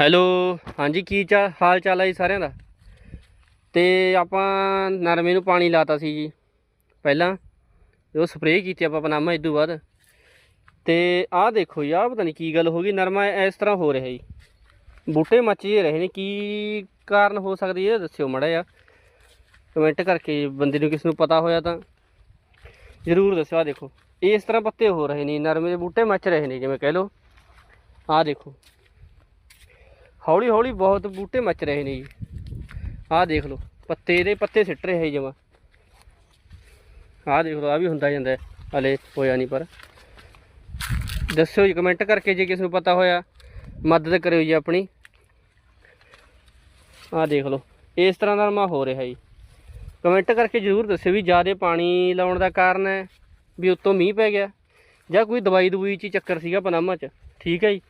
Hello, ਹਾਂਜੀ, ਕੀ ਚਾ, ਹਾਲ ਚਾਲ ਹੈ ਜੀ ਸਾਰਿਆਂ ਦਾ? ਤੇ ਆਪਾਂ ਨਰਮੇ ਨੂੰ ਪਾਣੀ ਲਾਤਾ ਸੀ ਜੀ, ਪਹਿਲਾਂ। ਉਹ ਸਪਰੇਅ ਕੀਤੀ ਆਪਾਂ ਪਨਾਮਾ ਇਦੋਂ ਬਾਅਦ। ਤੇ ਆਹ ਦੇਖੋ ਜੀ, ਆਹ ਪਤਾ ਨਹੀਂ ਕੀ ਗੱਲ ਹੋ ਗਈ, ਨਰਮਾ ਇਸ ਤਰ੍ਹਾਂ ਹੋ ਰਿਹਾ ਜੀ। ਬੂਟੇ ਮੱਚ ਜੇ ਰਹੇ ਨੇ, ਕੀ ਕਾਰਨ ਹੋ ਸਕਦੀ ਹੈ, ਇਹ ਦੱਸਿਓ ਮੜਾ ਜਾ ਕਮੈਂਟ ਕਰਕੇ ਬੰਦੇ ਨੂੰ ਕਿਸ ਨੂੰ ਪਤਾ ਹੋਇਆ ਤਾਂ। ਜ਼ਰੂਰ ਦੱਸਿਓ, ਆਹ ਦੇਖੋ। ਇਸ ਤਰ੍ਹਾਂ ਪੱਤੇ ਹੋ ਰਹੇ ਨੇ, ਨਰਮੇ ਦੇ ਬੂਟੇ ਮੱਚ ਰਹੇ ਨੇ, ਜਿਵੇਂ ਕਹਿ ਲਓ। ਆਹ ਦੇਖੋ। ਹੌਲੀ ਹੌਲੀ ਬਹੁਤ ਬੂਟੇ ਮੱਚ ਰਹੇ ਨੇ ਜੀ। ਆਹ ਦੇਖ ਲਓ, ਪੱਤੇ ਦੇ ਪੱਤੇ ਸਿੱਟ ਰਹੇ ਜਮਾ। ਆਹ ਦੇਖ ਲਓ ਆ ਵੀ ਹੁੰਦਾ ਜਾਂਦਾ ਹੈ। ਹਲੇ ਹੋਇਆ ਨਹੀਂ ਪਰ। ਦੱਸਿਓ ਜੀ ਕਮੈਂਟ ਕਰਕੇ ਜੇ ਕਿਸ ਨੂੰ ਪਤਾ ਹੋਇਆ, ਮਦਦ ਕਰਿਓ ਜੀ ਆਪਣੀ। ਆਹ ਦੇਖ ਲਓ, ਇਸ ਤਰ੍ਹਾਂ ਦਾ ਮਾ ਹੋ ਰਿਹਾ ਜੀ। ਕਮੈਂਟ ਕਰਕੇ ਜ਼ਰੂਰ ਦੱਸਿਓ ਵੀ ਜ਼ਿਆਦਾ ਪਾਣੀ ਲਾਉਣ ਦਾ ਕਾਰਨ ਹੈ, ਵੀ ਉੱਤੋਂ ਮੀਂਹ ਪੈ ਗਿਆ, ਜਾਂ ਕੋਈ ਦਵਾਈ ਦਵਾਈ ਚ ਚੱਕਰ ਸੀਗਾ ਪਨਾਮਾ ਚ। ਠੀਕ ਹੈ ਜੀ।